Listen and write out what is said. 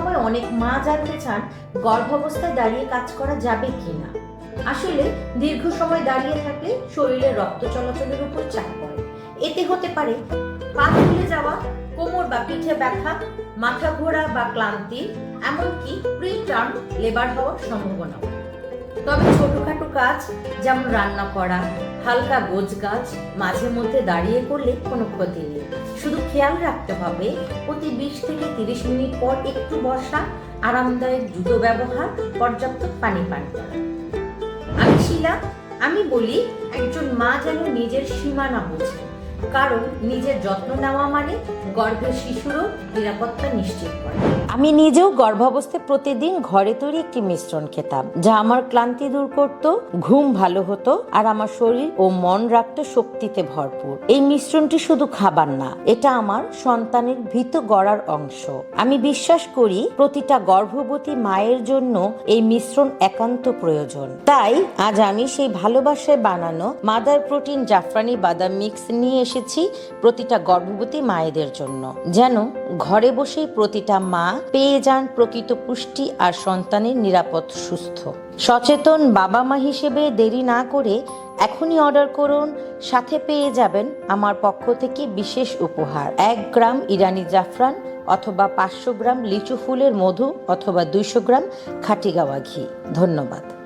সময় অনেক মা জানতে চান গর্ভাবস্থায় দাঁড়িয়ে কাজ করা যাবে কিনা। আসলে দীর্ঘ সময় দাঁড়িয়ে থাকলে শরীরে রক্ত চলাচলের উপর চাপ পড়ে। এতে হতে পারে পা ফুলে যাওয়া, কোমর বা পিঠে ব্যথা, মাথা ঘোরা বা ক্লান্তি, এমনকি প্রিটার্ম লেবার হওয়ার সম্ভাবনা। তবে ছোটখাটো কাজ, যেমন রান্না করা, হালকা গোজ গাছ মাঝে মধ্যে দাঁড়িয়ে করলে কোনো ক্ষতি নেই। শুধু খেয়াল রাখতে হবে, প্রতি বিশ থেকে তিরিশ মিনিট পর একটু বসা, আরামদায়ক জুতো ব্যবহার, পর্যাপ্ত পানি পান করা। আমি শিলা, আমি বলি, একজন মা যেন নিজের সীমানা বোঝে কারণ নিজের যত্ন নেওয়া মানে গর্ভের শিশুরও নিরাপত্তা নিশ্চিত করা। আমি নিজেও গর্ভাবস্থায় প্রতিদিন ঘরে তৈরি একটি মিশ্রণ খেতাম, যা আমার ক্লান্তি দূর করত, ঘুম ভালো হতো, আর আমার শরীর ও মন রাখতো শক্তিতে ভরপুর। এই মিশ্রণটি শুধু খাবার না, এটা আমার সন্তানের ভীত গড়ার অংশ। আমি বিশ্বাস করি প্রতিটা গর্ভবতী মায়ের জন্য এই মিশ্রণ একান্ত প্রয়োজন। তাই আজ আমি সেই ভালোবাসায় বানানো মাদার প্রোটিন জাফরানি বাদাম মিক্স নিয়ে এসেছি প্রতিটা গর্ভবতী মায়েদের জন্য। যেন ঘরে বসেই প্রতিটা মা পেয়ে যান প্রকৃত পুষ্টি আর সন্তানের নিরাপদ, সুস্থ। সচেতন বাবা মা হিসেবে দেরি না করে এখনই অর্ডার করুন, সাথে পেয়ে যাবেন আমার পক্ষ থেকে বিশেষ উপহার। এক গ্রাম ইরানি জাফরান অথবা পাঁচশো গ্রাম লিচু ফুলের মধু অথবা দুইশো গ্রাম খাটি গাওয়া ঘি। ধন্যবাদ।